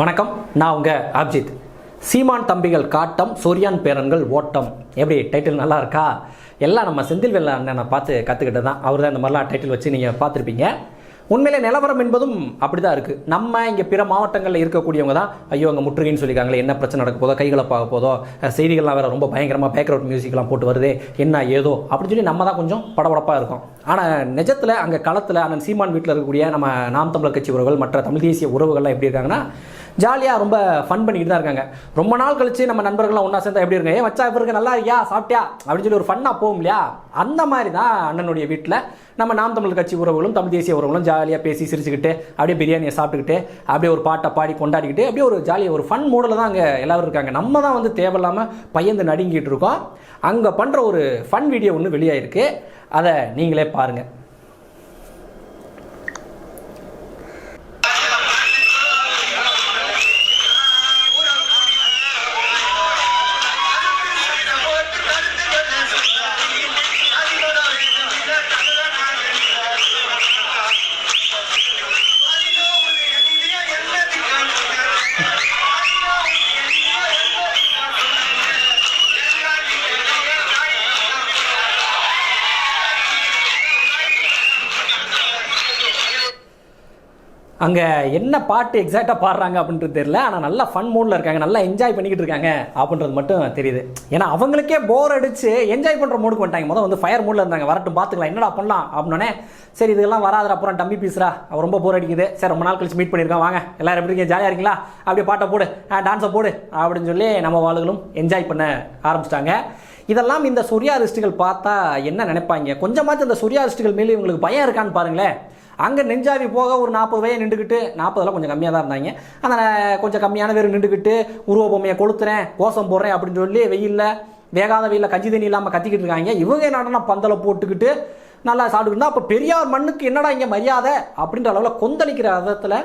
வணக்கம் நான் உங்கள் அப்ஜித். சீமான் தம்பிகள் காட்டம் சொரியான் பேரன்கள் ஓட்டம். எப்படி டைட்டில் நல்லா இருக்கா? எல்லாம் நம்ம செந்தில் வெள்ள அண்ணனை பார்த்து கற்றுக்கிட்டு தான் அவர் தான் இந்த மாதிரிலாம் டைட்டில் வச்சு நீங்கள் பார்த்துருப்பீங்க. உண்மையிலே நிலவரம் என்பதும் அப்படி தான் இருக்குது நம்ம இங்கே பிற மாவட்டங்களில் இருக்கக்கூடியவங்க தான் ஐயோ அங்கே முற்றுகைன்னு சொல்லியிருக்காங்களே என்ன பிரச்சனை நடக்க போதோ கைகலப்பாக போதோ செய்திகள்லாம் வேறு ரொம்ப பயங்கரமாக பேக்ரவுண்ட் மியூசிக்லாம் போட்டு வருது என்ன ஏதோ அப்படின்னு சொல்லி நம்ம தான் கொஞ்சம் படபடப்பாக இருக்கும். ஆனால் நிஜத்தில் அங்கே களத்தில் அண்ணன் சீமான் வீட்டில் இருக்கக்கூடிய நம்ம நாம் தமிழர் கட்சி உறவுகள் மற்ற தமிழ் தேசிய உறவுகள்லாம் எப்படி இருக்காங்கன்னா ஜாலியாக ரொம்ப ஃபன் பண்ணிக்கிட்டு தான் இருக்காங்க. ரொம்ப நாள் கழிச்சு நம்ம நண்பர்கள்லாம் ஒன்றா சேர்ந்தா எப்படி இருங்க? ஏன் வச்சா இவருக்கு நல்லா இருக்கியா? சாப்பிட்டியா? அப்படின்னு சொல்லி ஒரு ஃபன்னாக போகும் இல்லையா? அந்த மாதிரி தான் அண்ணனுடைய வீட்டில் நம்ம நாம் தமிழ் கட்சி உறவுகளும் தமிழ் தேசிய உறவுகளும் ஜாலியாக பேசி சிரிச்சுக்கிட்டு அப்படியே பிரியாணியை சாப்பிட்டுக்கிட்டு அப்படியே ஒரு பாட்டை பாடி கொண்டாடிக்கிட்டு அப்படியே ஒரு ஜாலியாக ஒரு ஃபன் மூடில் தான் அங்கே எல்லோரும் இருக்காங்க. நம்ம தான் வந்து தேவையில்லாமல் பயந்து நடுங்கிட்டு இருக்கோம். அங்கே பண்ணுற ஒரு ஃபன் வீடியோ ஒன்று வெளியாயிருக்கு. அதை நீங்களே பாருங்கள் அங்கே என்ன பாட்டு எக்ஸாக்டாக பாடுறாங்க அப்படின்றது தெரியல. ஆனால் நல்லா ஃபன் மூடில் இருக்காங்க. நல்லா என்ஜாய் பண்ணிக்கிட்டு இருக்காங்க அப்படின்றது மட்டும் தெரியுது. ஏன்னா அவங்களுக்கே போர் அடிச்சு என்ஜாய் பண்ணுற மூடுக்கு வந்துட்டாங்க. முதல் வந்து ஃபயர் மூடில் இருந்தாங்க. வரட்டும் பார்த்துக்கலாம். என்னடா பண்ணலாம் அப்படின்னே சரி இதெல்லாம் வராதுடா அப்புறம் டம்மி பீஸ்ரா அவர் ரொம்ப போர் அடிக்குது. சரி ரொம்ப நாள் கழிச்சு மீட் பண்ணியிருக்கோம். வாங்க. எல்லாரும் எப்படி இருக்கீங்க? ஜாலியாக இருக்கீங்களா? அப்படியே பாட்டை போடு. டான்ஸை போடு அப்படின்னு சொல்லி நம்ம வாளுகளும் என்ஜாய் பண்ண ஆரம்பிச்சிட்டாங்க. இதெல்லாம் இந்த சொரியாரிஸ்டுகள் பார்த்தா என்ன நினைப்பாங்க? கொஞ்சமாச்சும் இந்த சொரியாரிஸ்டுகள் மேலே இவங்களுக்கு பயம் இருக்கான்னு பாருங்களேன். அங்கே நெஞ்சாவி போக ஒரு நாற்பது வயது நின்றுக்கிட்டு நாற்பதெல்லாம் கொஞ்சம் கம்மியாக தான் இருந்தாங்க. அந்த கொஞ்சம் கம்மியான பேர் நின்றுக்கிட்டு உருவ பொம்மையை கொளுத்துறேன் கோசம் போடுறேன் அப்படின்னு சொல்லி வெயிலில் வேகாத வெயிலில் கஞ்சி தண்ணி இல்லாமல் கத்திக்கிட்டு இருக்காங்க. இவங்க என்னடனா பந்தலை போட்டுக்கிட்டு நல்லா சாப்பிட்டுக்கிட்டு அப்போ பெரியார் மண்ணுக்கு என்னடா இங்கே மரியாதை அப்படின்ற அளவில் கொந்தளிக்கிற விதத்தில்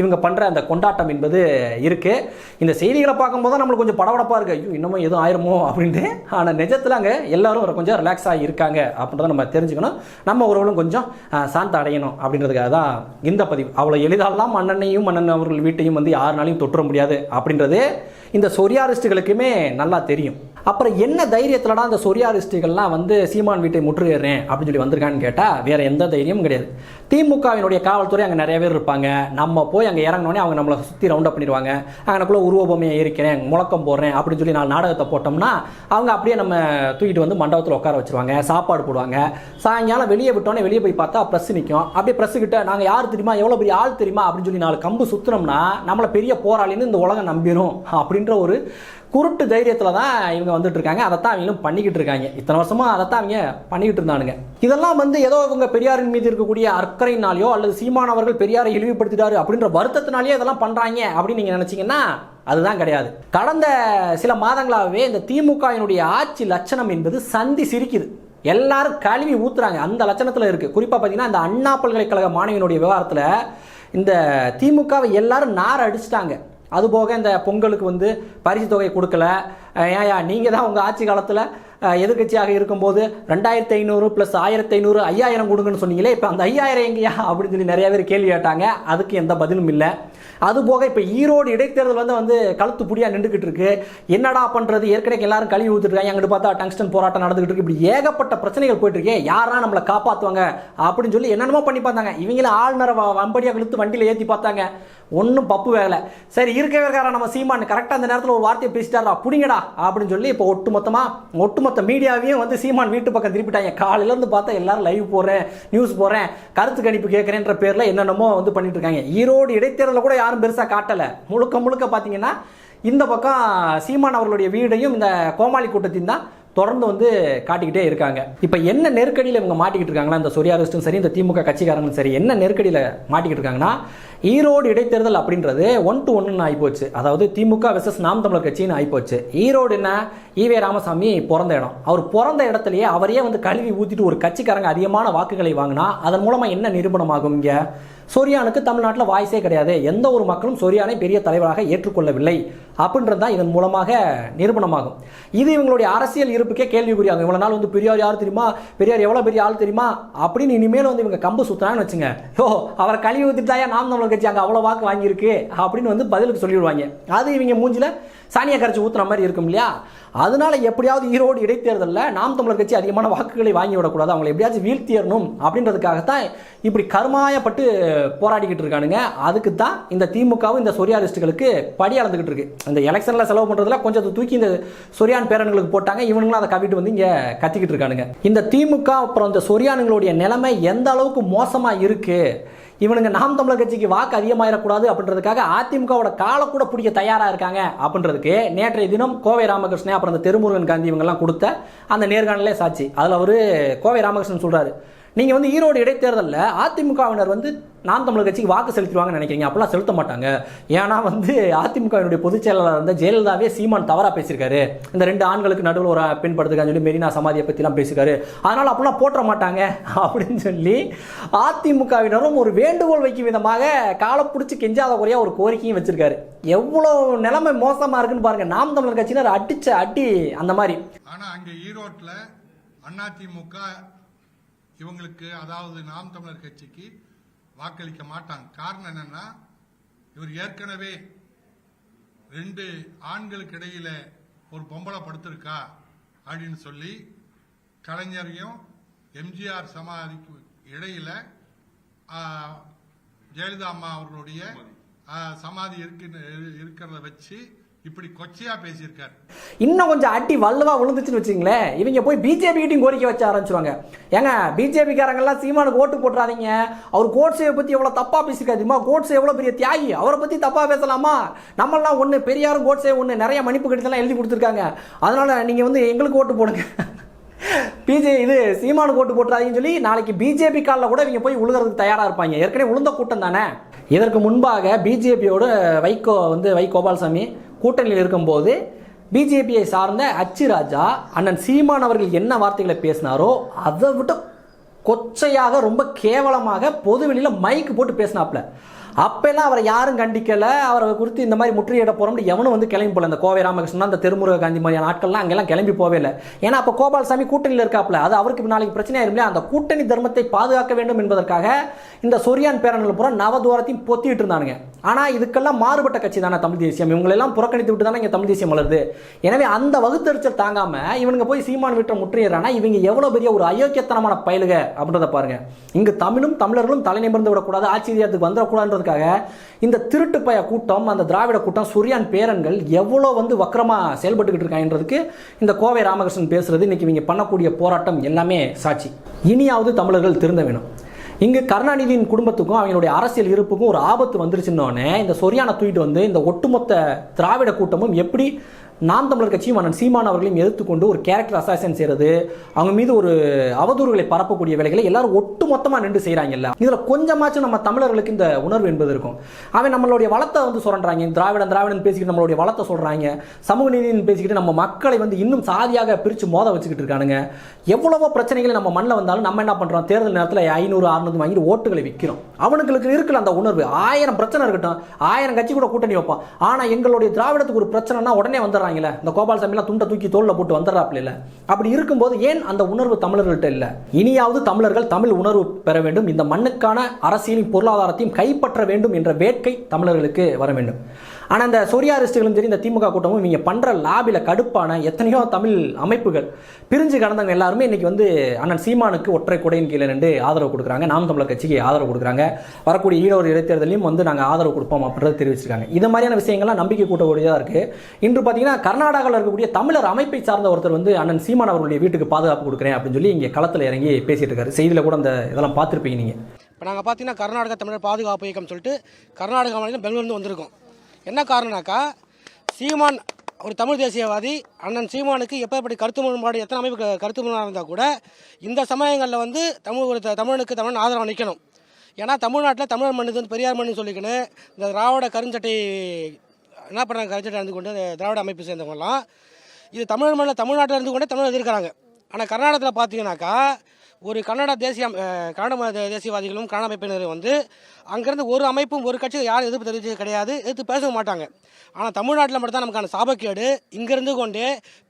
இவங்க பண்ணுற அந்த கொண்டாட்டம் என்பது இருக்குது இந்த செய்திகளை பார்க்கும்போது தான் நம்மளுக்கு கொஞ்சம் படபடப்பாக இருக்குது ஐயோ இன்னமும் எதுவும் ஆயிருமோ அப்படின்ட்டு. ஆனால் நிஜத்தில் அங்கே எல்லோரும் ஒரு கொஞ்சம் ரிலாக்ஸாக இருக்காங்க அப்படின்றத நம்ம தெரிஞ்சுக்கணும். நம்ம ஒருவரும் கொஞ்சம் சாந்த அடையணும் அப்படின்றதுக்காக தான் இந்த பதிவு. அவ்வளோ எளிதாலாம் மன்னனையும் மன்னன் அவர்கள் வீட்டையும் வந்து யாருனாலையும் தொற்ற முடியாது அப்படின்றது இந்த சொரியாரிஸ்டுகளுக்குமே நல்லா தெரியும். அப்புறம் என்ன தைரியத்தில்டா அந்த சொரியாரிஸ்டுகள்லாம் வந்து சீமான் வீட்டை முற்றுகிறேன் அப்படின்னு சொல்லி வந்திருக்கான்னு கேட்டால் வேற எந்த தைரியமும் கிடையாது. திமுகவினுடைய காவல்துறை அங்கே நிறைய பேர் இருப்பாங்க. நம்ம போய் அங்கே இறங்கினோடனே அவங்க நம்மளை சுற்றி ரவுண்ட் அப் பண்ணிடுவாங்க. அங்கனக்குள்ளே உருவ பொம்மையை இருக்கிறேன் முழக்கம் போடுறேன் அப்படின்னு சொல்லி நாலு நாடகத்தை போட்டோம்னா அவங்க அப்படியே நம்ம தூக்கிட்டு வந்து மண்டபத்தில் உட்கார வச்சுருவாங்க சாப்பாடு போடுவாங்க. சாயங்காலம் வெளியே விட்டோன்னே வெளியே போய் பார்த்தா ப்ரெஸ் நிற்கும் அப்படியே ப்ரெஸ் கிட்ட நாங்கள் யார் தெரியுமா எவ்வளோ பெரிய ஆள் தெரியுமா அப்படின்னு சொல்லி நாலு கம்பு சுற்றினோம்னா நம்மளை பெரிய போராளின்னு இந்த உலகம் நம்பிடும் அப்படின்ற ஒரு குருட்டு தைரியத்தில் தான் இவங்க வந்துட்டு இருக்காங்க அதைத்தான் அவங்களும் பண்ணிக்கிட்டு இருக்காங்க இத்தனை வருஷமா அதைத்தான் அவங்க பண்ணிக்கிட்டு இருந்தானுங்க இதெல்லாம் வந்து ஏதோ இவங்க பெரியாரின் மீது இருக்கக்கூடிய அக்கறையினாலேயோ அல்லது சீமானவர்கள் பெரியாரை இழிவுபடுத்திட்டாரு அப்படின்ற வருத்தத்தினாலேயே இதெல்லாம் பண்றாங்க அப்படின்னு நீங்க நினைச்சீங்கன்னா அதுதான் கிடையாது. கடந்த சில மாதங்களாகவே இந்த திமுகவினுடைய ஆட்சி லட்சணம் என்பது சந்தி சிரிக்குது. எல்லாரும் கழுவி ஊத்துறாங்க. அந்த லட்சணத்தில் இருக்கு. குறிப்பாக பார்த்தீங்கன்னா இந்த அண்ணா பல்கலைக்கழக மாணவியினுடைய விவகாரத்தில் இந்த திமுகவை எல்லாரும் நார் அடிச்சிட்டாங்க. அதுபோக இந்த பொங்கலுக்கு வந்து பரிசு தொகை கொடுக்கல. ஏயா ஏன்யா நீங்கள் தான் உங்கள் ஆட்சி காலத்தில் எதிர்கட்சியாக இருக்கும்போது ரெண்டாயிரத்தி ஐநூறு ப்ளஸ் ஆயிரத்தி ஐநூறு ஐயாயிரம் கொடுங்கன்னு சொன்னீங்களே இப்போ அந்த ஐயாயிரம் எங்கேயா அப்படின்னு சொல்லி நிறைய பேர் கேள்வி கேட்டாங்க. அதுக்கு எந்த பதிலும் இல்லை. அதுபோக இப்போ ஈரோடு இடைத்தேர்தல் வந்து வந்து கழுத்து புடியாக நின்றுக்கிட்டு இருக்கு. என்னடா பண்ணுறது ஏற்கனவே எல்லாரும் கழுவி ஊற்றுருக்காங்க அங்கிட்டு பார்த்தா டங்ஸ்டன் போராட்டம் நடந்துகிட்டு இருக்கு. இப்படி ஏகப்பட்ட பிரச்சனைகள் போயிட்டு இருக்கே. யாரா நம்மளை காப்பாற்றுவாங்க அப்படின்னு சொல்லி என்னென்னமோ பண்ணி பார்த்தாங்க. இவங்கள ஆளுநரை வ- வம்படியாக இழுத்து வண்டியில் ஏற்றி பார்த்தாங்க. ஒன்றும் பப்பு வேலை சரி இருக்கவே இருக்காரா நம்ம சீமான்? கரெக்டாக அந்த நேரத்தில் ஒரு வார்த்தையை பேசிட்டாரா? புடிங்கடா அப்படின்னு சொல்லி இப்போ ஒட்டுமொத்தமாக ஒட்டுமொத்த மீடியாவையும் வந்து சீமான் வீட்டு பக்கம் திருப்பிட்டாங்க. காலையிலேருந்து பார்த்தா எல்லாரும் லைவ் போகிறேன் நியூஸ் போகிறேன் கருத்து கணிப்பு கேட்குறேன்ற பேரில் என்னென்னமோ வந்து பண்ணிட்டு இருக்காங்க. ஈரோடு இடைத்தேர்தலில் கூட யாரும் பெருசாக காட்டலை. முழுக்க முழுக்க பார்த்தீங்கன்னா இந்த பக்கம் சீமான் அவர்களுடைய வீடையும் இந்த கோமாளி கூட்டத்தையும் தான் தொடர்ந்து வந்து காட்டிக்கிட்டே இருக்காங்க. இப்போ என்ன நெருக்கடியில் இவங்க மாட்டிக்கிட்டு இருக்காங்கன்னா இந்த சொரியாரிஸ்டும் சரி இந்த திமுக கட்சிக்காரங்களும் சரி என்ன நெருக்கடியில் மாட்டிக்கிட்டு இருக்காங்கன்னா ஈரோடு இடைத்தேர்தல் அப்படின்றது ஒன் டு ஒன்றுன்னு ஆகிப்போச்சு அதாவது திமுக விசஸ் நாம் தமிழர் கட்சின்னு ஆகிப்போச்சு ஈரோடு என்ன? ஈவே ராமசாமி பிறந்த இடம். அவர் பிறந்த இடத்துலயே அவரையே வந்து கழுவி ஊற்றிட்டு ஒரு கட்சிக்காரங்க அதிகமான வாக்குகளை வாங்கினா அதன் மூலமாக என்ன நிரூபணமாகும் இங்கே? சொரியானுக்கு தமிழ்நாட்டில் வாய்ஸே கிடையாது. எந்த ஒரு மக்களும் சொரியானை பெரிய தலைவராக ஏற்றுக்கொள்ளவில்லை. அப்படின்றது தான் இதன் மூலமாக நிரூபணமாகும். இது இவங்களுடைய அரசியல் இருப்புக்கே கேள்விக்குறியாகும். இவ்வளோ நாள் வந்து பெரியார் யார் தெரியுமா? பெரியார் எவ்வளோ பெரிய ஆள் தெரியுமா? அப்படின்னு இனிமேல் வந்து இவங்க கம்பு சுத்தினான்னு வச்சுங்க. ஓ அவரை கழிவு ஊற்றிட்டாயா நாம் தமிழர் கட்சி அங்கே அவ்வளோ வாக்கு வாங்கியிருக்கு அப்படின்னு வந்து பதிலுக்கு சொல்லிடுவாங்க. அது இவங்க மூஞ்சில சாணியை கரைச்சி ஊற்றுற மாதிரி இருக்கும் இல்லையா? அதனால எப்படியாவது ஈரோடு இடைத்தேர்தலில் நாம் தமிழர் கட்சி அதிகமான வாக்குகளை வாங்கி விடக்கூடாது அவங்களை எப்படியாச்சும் வீழ்த்தியறணும் அப்படின்றதுக்காகத்தான் இப்படி கருமாயப்பட்டு போராடிக்கிட்டு இருக்கானுங்க. அதுக்கு தான் இந்த திமுகவும் இந்த சொரியாலிஸ்ட்டுகளுக்கு படி அளந்துக்கிட்டு இருக்கு. இந்த எலெக்ஷனில் செலவு பண்ணுறதுல கொஞ்சம் தூக்கி இந்த சொரியான் பேரன்களுக்கு போட்டாங்க இவனுங்களும் அதை கவிட்டு வந்து இங்கே கத்திக்கிட்டு இருக்கானுங்க. இந்த திமுக அப்புறம் இந்த சொரியானுங்களுடைய நிலைமை எந்த அளவுக்கு மோசமாக இருக்குது இவனுங்க நாம் தமிழர் கட்சிக்கு வாக்கு அதிகமாயிடக்கூடாது அப்படின்றதுக்காக அதிமுகவோட காலை கூட பிடிக்க தயாராக இருக்காங்க அப்படின்றதுக்கு நேற்றைய தினம் கோவை ராமகிருஷ்ணன் அப்புறம் இந்த திருமுருகன் காந்தி இவங்கெல்லாம் கொடுத்த அந்த நேர்காணலே சாட்சி. அதில் அவர் கோவை ராமகிருஷ்ணன் சொல்கிறாரு நீங்கள் வந்து ஈரோடு இடைத்தேர்தலில் அதிமுகவினர் வந்து நாம் தமிழர் கட்சிக்கு வாக்கு செலுத்திடுவாங்கன்னு நினைக்கிறீங்க. அப்படிலாம் செலுத்த மாட்டாங்க. ஏன்னா வந்து அதிமுகவினுடைய பொதுச் செயலாளர் வந்து ஜெயலலிதாவே சீமான் தவறாக பேசியிருக்காரு. இந்த ரெண்டு ஆண்களுக்கு நடுவில் ஒரு பெண் படுத்துக்கான்னு சொல்லி மெரினா சமாதியை பற்றிலாம் பேசியிருக்காரு. அதனால் அப்படிலாம் போட்ட மாட்டாங்க அப்படின்னு சொல்லி அதிமுகவினரும் ஒரு வேண்டுகோள் வைக்கும் விதமாக காலை பிடிச்சி கெஞ்சாத குறையா ஒரு கோரிக்கையும் வச்சிருக்காரு. எவ்வளோ நிலைமை மோசமாக இருக்குன்னு பாருங்க. நாம் தமிழர் கட்சியினர் அடிச்ச அடி அந்த மாதிரி. ஆனால் அங்கே ஈரோட்டில் அதிமுக இவங்களுக்கு அதாவது நாம் தமிழர் கட்சிக்கு வாக்களிக்க மாட்டாங்க. காரணம் என்னன்னா இவர் ஏற்கனவே ரெண்டு ஆண்களுக்கு இடையில ஒரு பொம்பளை படுத்திருக்கா அப்படின்னு சொல்லி கலைஞரையும் எம்ஜிஆர் சமாதிக்கு இடையில ஜெயலலிதா அம்மா அவர்களுடைய சமாதி. இருக்கு இருக்கிறத வச்சு இப்படி கொச்சையா பேசியிருக்காரு. இன்னும் கொஞ்சம் அடி வல்லுவா விழுந்துச்சுன்னு வச்சுங்களேன் இவங்க போய் பிஜேபி கிட்டையும் கோரிக்கை வச்ச ஆரம்பிச்சுவாங்க ஏங்க பிஜேபிக்காரங்கெல்லாம் சீமானுக்கு ஓட்டு போட்டுறாதீங்க. அவர் கோட்ஸையை பற்றி எவ்வளோ தப்பாக பேசியிருக்காரு தெரியுமா? எவ்வளோ பெரிய தியாகி. அவரை பற்றி தப்பாக பேசலாமா? நம்மளாம் ஒன்று பெரியாரும் கோட்ஸே ஒன்று நிறைய மன்னிப்பு கடிதம்லாம் எழுதி கொடுத்துருக்காங்க. அதனால நீங்கள் வந்து எங்களுக்கு ஓட்டு போடுங்க. பிஜே இது சீமானுக்கு ஓட்டு போட்டுறாதீங்கன்னு சொல்லி நாளைக்கு பிஜேபி காலில் கூட இவங்க போய் உழுகிறதுக்கு தயாராக இருப்பாங்க. ஏற்கனவே உளுந்த கூட்டம் தானே? இதற்கு முன்பாக பிஜேபியோட வைகோ வந்து வை கோபால்சாமி கூட்டணியில் இருக்கும்போது பிஜேபியை சார்ந்த அச்சு ராஜா அண்ணன் சீமான் அவர்கள் என்ன வார்த்தைகளை பேசினாரோ அதை விட கொச்சையாக ரொம்ப கேவலமாக பொதுவெளியில் மைக்கு போட்டு பேசினாப்ல அப்பெல்லாம் அவரை யாரும் கண்டிக்கலை. அவரை குறித்து இந்த மாதிரி முற்றுகையிட போறோம்னு எவனும் வந்து கிளம்பி போகல இந்த கோவை ராமகிருஷ்ணன் அந்த திருமுருக காந்தி மாதிரியான ஆட்கள்லாம் அங்கெல்லாம் கிளம்பி போவே இல்லை. ஏன்னா அப்போ கோபாலசாமி கூட்டணியில் இருக்காப்ல அது அவருக்கு நாளைக்கு பிரச்சனை இல்லையா அந்த கூட்டணி தர்மத்தை பாதுகாக்க வேண்டும் என்பதற்காக இந்த சொரியான் பேரணில் புறம் நவதூரத்தையும் பொத்திட்டு இருந்தானுங்க. ஆனால் இதுக்கெல்லாம் மாறுபட்ட கட்சி தானே தமிழ் தேசியம். இவங்களெல்லாம் புறக்கணித்து விட்டு தானே இங்கே தமிழ் தேசியம் வளருது. எனவே அந்த வகுத்தறிச்சல் தாங்காமல் இவனுங்க போய் சீமான் வீட்டை முற்றுகிறானா இவங்க எவ்வளோ பெரிய ஒரு அயோக்கியத்தனமான பயலுக அப்படின்றத பாருங்க. இங்கு தமிழும் தமிழர்களும் தலை நிமிர்ந்து விடக்கூடாது. ஆட்சி வந்துடக்கூடாதுன்றது வந்துடக்கூடாதுன்றதுக்காக இந்த திருட்டு பய கூட்டம் அந்த திராவிட கூட்டம் சுரியான் பேரன்கள் எவ்வளோ வந்து வக்கரமாக செயல்பட்டுக்கிட்டு இருக்காங்கன்றதுக்கு இந்த கோவை ராமகிருஷ்ணன் பேசுறது இன்னைக்கு இவங்க பண்ணக்கூடிய போராட்டம் எல்லாமே சாட்சி. இனியாவது தமிழர்கள் திருந்த வேணும். இங்கு கருணாநிதியின் குடும்பத்துக்கும் அவங்களுடைய அரசியல் இருப்புக்கும் ஒரு ஆபத்து வந்துருச்சுன்னொன்னே இந்த சொரியான தூக்கிட்டு வந்து இந்த ஒட்டுமொத்த திராவிட கூட்டமும் எப்படி நாம் தமிழர் கட்சியும் அண்ணன் சீமான் அவர்களையும் எதிர்த்துக்கொண்டு ஒரு கேரக்டர் அசாசன் செய்யறது அவங்க மீது ஒரு அவதூறுகளை பரப்பக்கூடிய வேலைகளை எல்லாரும் ஒட்டு மொத்தமாக நின்று செய்கிறாங்கல்ல இதில் கொஞ்சமாச்சும் நம்ம தமிழர்களுக்கு இந்த உணர்வு என்பது இருக்கும். அவன் நம்மளுடைய வளத்தை வந்து சொல்கிறாங்க திராவிடன் திராவிடன் பேசிக்கிட்டு நம்மளுடைய வளத்தை சொல்கிறாங்க சமூக நீதினு பேசிக்கிட்டு நம்ம மக்களை வந்து இன்னும் சாதியாக பிரித்து மோத வச்சுக்கிட்டு இருக்கானுங்க. எவ்வளவோ பிரச்சனைகள் நம்ம மண்ணில் வந்தாலும் நம்ம என்ன பண்ணுறோம் தேர்தல் நேரத்தில் ஐநூறு அறுநூறு வாங்கிட்டு ஓட்டுகளை விற்கிறோம் அவனுங்களுக்கு இருக்கல அந்த உணர்வு ஆயிரம் பிரச்சனை இருக்கட்டும். ஆயிரம் கட்சி கூட கூட்டணி வைப்பான் ஆனால் எங்களுடைய திராவிடத்துக்கு ஒரு பிரச்சனைனா உடனே வந்துடுறாங்க. வந்துடுறாங்களே இந்த கோபாலசாமிலாம் துண்டை தூக்கி தோளில் போட்டு வந்துடுறாப்ல இல்லை. அப்படி இருக்கும்போது ஏன் அந்த உணர்வு தமிழர்கள்ட்ட இல்ல? இனியாவது தமிழர்கள் தமிழ் உணர்வு பெற வேண்டும் இந்த மண்ணுக்கான அரசியலின் பொருளாதாரத்தையும் கைப்பற்ற வேண்டும் என்ற வேட்கை தமிழர்களுக்கு வர வேண்டும். ஆனால் இந்த சோரியாரிஸ்டுகளும் சரி இந்த திமுக கூட்டமும் இவங்க பண்ணுற லாபியில் கடுப்பான எத்தனையோ தமிழ் அமைப்புகள் பிரிஞ்சு கடந்தவங்க எல்லாருமே இன்னைக்கு வந்து அண்ணன் சீமானுக்கு ஒற்றை குடையின் கீழே நின்று ஆதரவு கொடுக்குறாங்க. நாம் தமிழர் கட்சிக்கு ஆதரவு கொடுக்குறாங்க. வரக்கூடிய ஈழோர் இடைத்தேர்தலையும் வந்து நாங்கள் ஆதரவு கொடுப்போம் அப்படின்றத தெரிவிச்சிருக்காங்க. இது மாதிரியான விஷயங்கள்லாம் நம்பிக்கை கூட்டக்கூடியதாக இருக்குது இன்று பார்த்தீங்கன்னா கர்நாடகாவில் இருக்கக்கூடிய தமிழர் அமைப்பை சார்ந்த ஒருத்தர் வந்து அண்ணன் சீமான் அவர்களுடைய வீட்டுக்கு பாதுகாப்பு கொடுக்குறேன் அப்படின்னு சொல்லி இங்கே களத்தில் இறங்கி பேசிட்டு இருக்காரு. செய்தியில் கூட அந்த இதெல்லாம் பார்த்துருப்பீங்க நீங்கள் இப்போ நாங்கள் பார்த்தீங்கன்னா கர்நாடக தமிழர் பாதுகாப்பு இயக்கம் சொல்லிட்டு கர்நாடகா மாநிலம் பெங்களூர்லேருந்து வந்திருக்கோம். என்ன காரணம்னாக்கா சீமான் ஒரு தமிழ் தேசியவாதி அண்ணன் சீமானுக்கு எப்பேற்பட்ட கருத்து முரண்பாடு எத்தனை அமைப்பு கருத்து முரண்பாடு இருந்தால் கூட இந்த சமயங்களில் வந்து தமிழ் ஒரு தமிழனுக்கு தமிழன் ஆதரவு நிற்கணும் ஏன்னா தமிழ்நாட்டில் தமிழர் மண்ணுக்கு வந்து பெரியார் மண்ணு சொல்லிக்கின்னு இந்த திராவிட கருஞ்சட்டை என்ன பண்ணுறாங்க கருஞ்சட்டை இருந்து கொண்டு இந்த திராவிட அமைப்பு சேர்ந்தவங்கலாம் இது தமிழர் மண்ணில் தமிழ்நாட்டில் இருந்து கொண்டே தமிழர் எதிர்க்கிறாங்க. ஆனால் கர்நாடகத்தில் பார்த்தீங்கன்னாக்கா ஒரு கன்னட தேசிய கன்னட தேசியவாதிகளும் கன்னட அமைப்பினரும் வந்து அங்கேருந்து ஒரு அமைப்பும் ஒரு கட்சியும் யாரும் எதிர்ப்பு தெரிவிச்சது கிடையாது எதிர்த்து பேசவும் மாட்டாங்க. ஆனால் தமிழ்நாட்டில் மட்டும்தான் நமக்கான சாபக்கேடு. இங்கேருந்து கொண்டு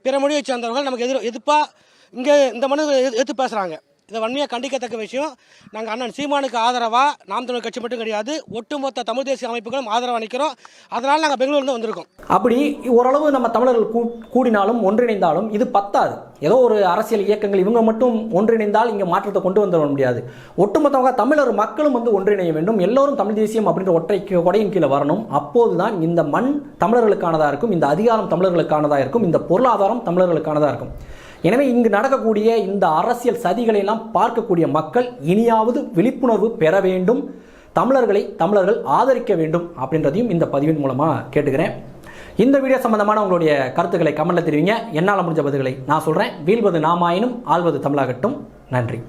பிற மொழியை சேர்ந்தவர்கள் நமக்கு எதிர் எதிர்ப்பாக இங்கே இந்த மனு எதிர்த்து பேசுகிறாங்க இதை வன்மையாக கண்டிக்கத்தக்க விஷயம். நாங்கள் அண்ணன் சீமானுக்கு ஆதரவாக நாம் தமிழ் கட்சி மட்டும் கிடையாது ஒட்டுமொத்த தமிழ் தேசிய அமைப்புகளும் ஆதரவாக நிற்கிறோம் அதனால் நாங்கள் பெங்களூர்லேருந்து வந்திருக்கோம். அப்படி ஓரளவு நம்ம தமிழர்கள் கூ கூடினாலும் ஒன்றிணைந்தாலும் இது பத்தாது. ஏதோ ஒரு அரசியல் இயக்கங்கள் இவங்க மட்டும் ஒன்றிணைந்தால் இங்கே மாற்றத்தை கொண்டு வந்துட முடியாது. ஒட்டுமொத்தமாக தமிழர் மக்களும் வந்து ஒன்றிணைய வேண்டும். எல்லோரும் தமிழ் தேசியம் அப்படின்ற ஒற்றை கொடையின் கீழே வரணும். அப்போதுதான் இந்த மண் தமிழர்களுக்கானதாக இருக்கும். இந்த அதிகாரம் தமிழர்களுக்கானதாக இருக்கும். இந்த பொருளாதாரம் தமிழர்களுக்கானதாக இருக்கும். எனவே இங்கு நடக்கக்கூடிய இந்த அரசியல் சதிகளையெல்லாம் பார்க்கக்கூடிய மக்கள் இனியாவது விழிப்புணர்வு பெற வேண்டும் தமிழர்களை தமிழர்கள் ஆதரிக்க வேண்டும் அப்படின்றதையும் இந்த பதிவின் மூலமாக கேட்டுக்கிறேன். இந்த வீடியோ சம்பந்தமான உங்களுடைய கருத்துக்களை கமெண்ட்ல தெரிவிங்க. என்னால் முடிஞ்ச பதில்களை நான் சொல்கிறேன் வீழ்வது நாமாயினும் ஆள்வது தமிழாகட்டும். நன்றி.